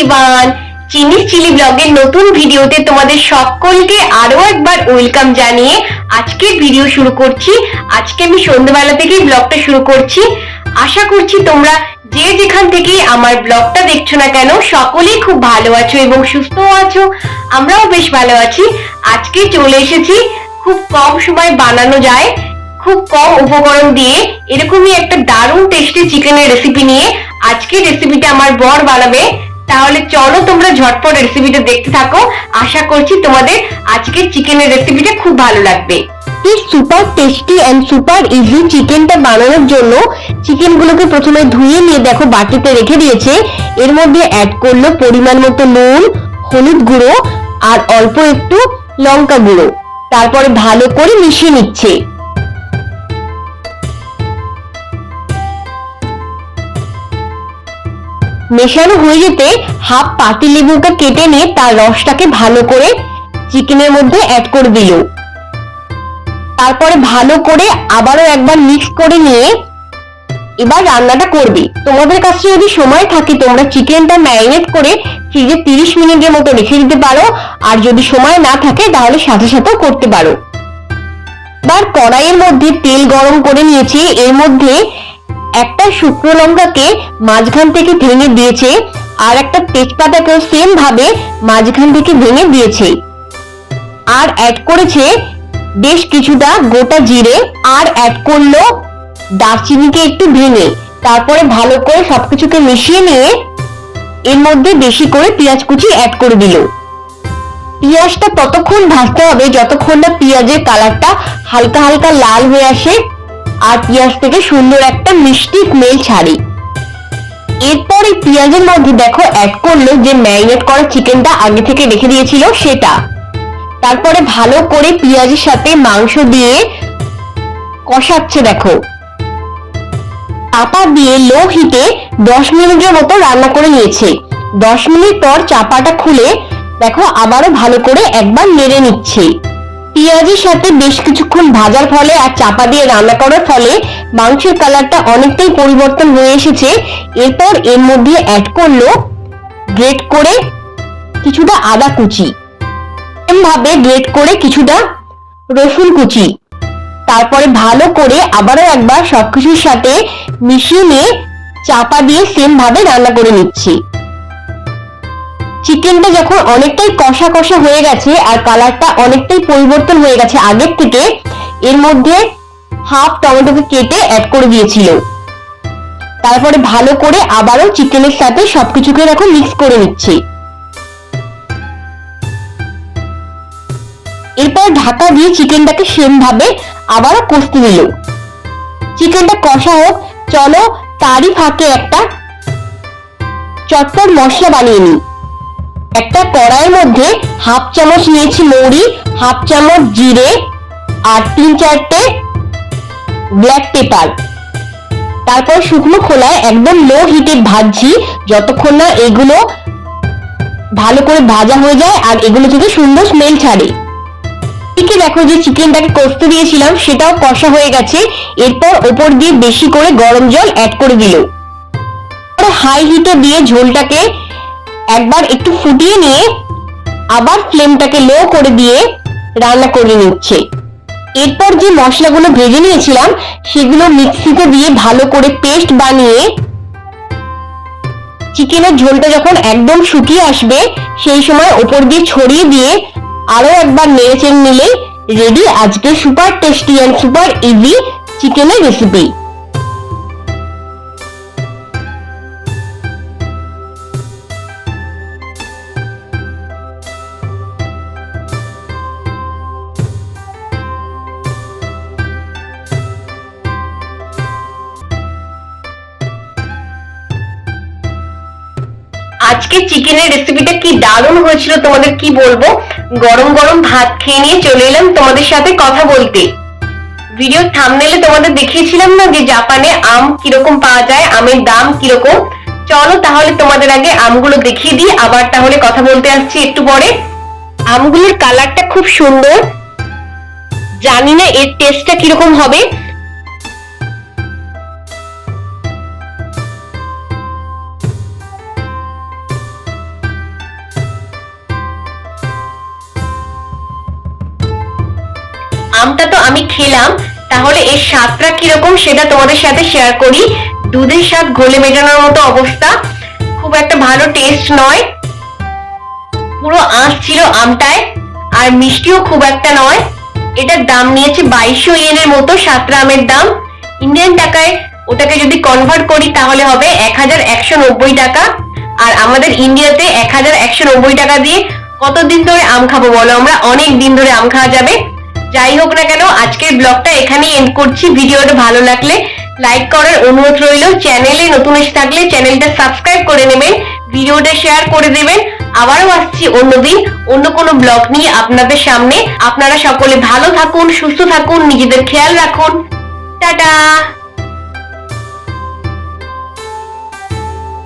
Everyone চিনি chilli ব্লগের নতুন ভিডিওতে তোমাদের সকলকে আরও একবার ওয়েলকাম জানিয়ে আজকের ভিডিও শুরু করছি। আজকে আমি সন্ধ্যেবেলা থেকেই ব্লগটা শুরু করছি। আশা করছি তোমরা যে যেখান থেকে আমার ব্লগটা দেখছ না কেন, সকলেই খুব ভালো আছো এবং সুস্থ আছো। আমরাও বেশ ভালো আছি। আজকে চলে এসেছি। খুব কম সময় বানানো যায়, খুব কম উপকরণ দিয়ে। এরকমই একটা দারুণ টেস্টি চিকেনের রেসিপি নিয়ে। আজকে রেসিপিটা আমার বর বানাবে। তাহলে চলো তোমরা ঝটপট রেসিপিটা দেখতে থাকো। আশা করছি তোমাদের আজকের চিকেনের রেসিপিটা খুব ভালো লাগবে। এই super tasty and super easy চিকেনটা বানানোর জন্য চিকেনগুলোকে প্রথমে ধুয়ে নিয়ে দেখো বাটিতে রেখে দিয়েছে। এর মধ্যে অ্যাড করল পরিমাণ মতো নুন, হলুদ গুঁড়ো আর অল্প একটু লঙ্কা গুঁড়ো। তারপরে ভালো করে মিশিয়ে নিচ্ছে। মেশানো হয়ে যেতে হাফ পাতি লেবুটা কেটে নিয়ে তার রসটাকে ভালো করে চিকেনের মধ্যে অ্যাড করে দিল। তারপরে ভালো করে আবারও একবার মিক্স করে নিয়ে এবার রান্নাটা করবে। তোমাদের কাছে যদি সময় থাকে, তোমরা চিকেনটা ম্যারিনেট করে ফ্রিজে তিরিশ মিনিটের মতো রেখে দিতে পারো। আর যদি সময় না থাকে, তাহলে সাথে সাথেও করতে পারো। এবার কড়াইয়ের মধ্যে তেল গরম করে নিয়েছি। এর মধ্যে একটা শুকনো লঙ্কাকে মাঝখান থেকে ভেঙে দিয়েছে আর একটা তেজপাতাকেও সেম ভাবে মাঝখান থেকে ভেঙে দিয়েছে। আর অ্যাড করেছে বেশ কিছুটা গোটা জিরে আর অ্যাড করল দারচিনিকে একটু ভেঙে। তারপরে ভালো করে সবকিছুকে মিশিয়ে নিয়ে এর মধ্যে বেশি করে পেঁয়াজ কুচি অ্যাড করে দিল। পেঁয়াজটা ততক্ষণ ভাজতে হবে যতক্ষণ না পেঁয়াজের কালারটা হালকা হালকা লাল হয়ে আসে। আর পেঁয়াজ থেকে সুন্দর একটা মিষ্টি স্মেল ছাড়ে। এরপর পেঁয়াজের মধ্যে দেখো অ্যাড করল যে ম্যারিনেট করা চিকেনটা আগে থেকে রেখে দিয়েছিল সেটা। তারপরে ভালো করে পেঁয়াজের সাথে মাংস দিয়ে কষাচ্ছে দেখো। চাপা দিয়ে লো হিটে দশ মিনিটের মতো রান্না করে নিয়েছে। দশ মিনিট পর চাপাটা খুলে দেখো আবারও ভালো করে একবার নেড়ে নিচ্ছে। পেঁয়াজের সাথে বেশ কিছুক্ষণ ভাজার ফলে আর চাপা দিয়ে রান্না করার ফলে মাংসের কালারটা অনেকটাই পরিবর্তন হয়ে এসেছে। এরপর এর মধ্যে অ্যাড করল গ্রেট করে কিছুটা আদা কুচি। ভাবে গ্রেট করে কিছুটা রসুন কুচি। তারপরে ভালো করে আবারও একবার সবকিছুর সাথে মিশিয়ে নিয়ে চাপা দিয়ে সেম ভাবে রান্না করে নিচ্ছি। চিকেনটা যখন অনেকটাই কষা কষা হয়ে গেছে আর কালারটা অনেকটাই পরিবর্তন হয়ে গেছে আগের থেকে, এর মধ্যে হাফ টমেটোকে কেটে অ্যাড করে দিয়েছিল। তারপরে ভালো করে আবারও চিকেনের সাথে সবকিছুকে এখন মিক্স করে নিচ্ছি। এরপর ঢাকা দিয়ে চিকেনটাকে সেম ভাবে আবারও কষতে দিল। চিকেনটা কষা হোক, চলো তারই ফাঁকে একটা চটপট মশলা বানিয়ে নিই। একটা কড়াইয়ের মধ্যে হাফ চামচ নিয়েছি মৌরি, হাফ চামচ জিরে আর তিন চারটে ব্ল্যাক পেপার তারপর শুকনো খোলায় একদম লো হিটে ভাজছি, যতক্ষণ না এগুলো ভালো করে ভাজা হয়ে যায় আর এগুলো থেকে সুন্দর স্মেল ছাড়ে। এদিকে দেখো যে চিকেনটাকে কষতে দিয়েছিলাম, সেটাও কষা হয়ে গেছে। এরপর ওপর দিয়ে বেশি করে গরম জল অ্যাড করে দিল। হাই হিটে দিয়ে ঝোলটাকে একবার একটু ফুটিয়ে নিয়ে আবার ফ্লেমটাকে লো করে দিয়ে রান্না করে নিচ্ছে। এরপর যে মশলাগুলো ভেজে নিয়েছিলাম, সেগুলো মিক্সিতে দিয়ে ভালো করে পেস্ট বানিয়ে চিকেনের ঝোলটা যখন একদম শুকিয়ে আসবে, সেই সময় ওপর দিয়ে ছড়িয়ে দিয়ে আরও একবার নেড়ে চেড়ে নিলেই রেডি আজকে super tasty and super easy চিকেনের রেসিপি আজকে চিকেনের রেসিপিটা কি দারুণ হয়েছিল তোমাদের কি বলব? গরম গরম ভাত খেয়ে নিয়ে চলে এলাম তোমাদের সাথে কথা বলতে। ভিডিও থামনেলে তোমাদের দেখিয়েছিলাম না যে জাপানে আম কীরকম পাওয়া যায়, আমের দাম কীরকম? চলো তাহলে তোমাদের আগে আমগুলো দেখিয়ে দিই, আবার তাহলে কথা বলতে আসছি একটু পরে। আমগুলোর কালারটা খুব সুন্দর। জানি না এর টেস্টটা কীরকম হবে। আমটা তো আমি খেলাম। তাহলে এর স্বাদটা কীরকম সেটা তোমাদের সাথে শেয়ার করি। দুধের স্বাদ ঘোলে মেটানোর মতো অবস্থা। খুব একটা ভালো টেস্ট নয়। পুরো আঁশ ছিল আমটায়, আর মিষ্টিও খুব একটা নয়। এটার দাম নিয়েছে বাইশশো ইয়েনের মতো সাতটা আমের দাম। ইন্ডিয়ান টাকায় ওটাকে যদি কনভার্ট করি তাহলে হবে এক হাজার একশো নব্বই টাকা। আর আমাদের ইন্ডিয়াতে এক হাজার একশো নব্বই টাকা দিয়ে কতদিন ধরে আম খাব বলো? আমরা অনেক দিন ধরে আম খাওয়া যাবে। যাই হোক না কেন, আজকের ব্লগটা এখানেই এন্ড করছি। ভিডিওটা ভালো লাগলে লাইক করার অনুরোধ রইল। চ্যানেলে নতুন এসে থাকলে চ্যানেলটা সাবস্ক্রাইব করে নেবেন, ভিডিওটা শেয়ার করে দেবেন। আবারও আসছি অন্যদিন অন্য কোনো ব্লগ নিয়ে আপনাদের সামনে। আপনারা সকলে ভালো থাকুন, সুস্থ থাকুন, নিজেদের খেয়াল রাখুন। টাটা!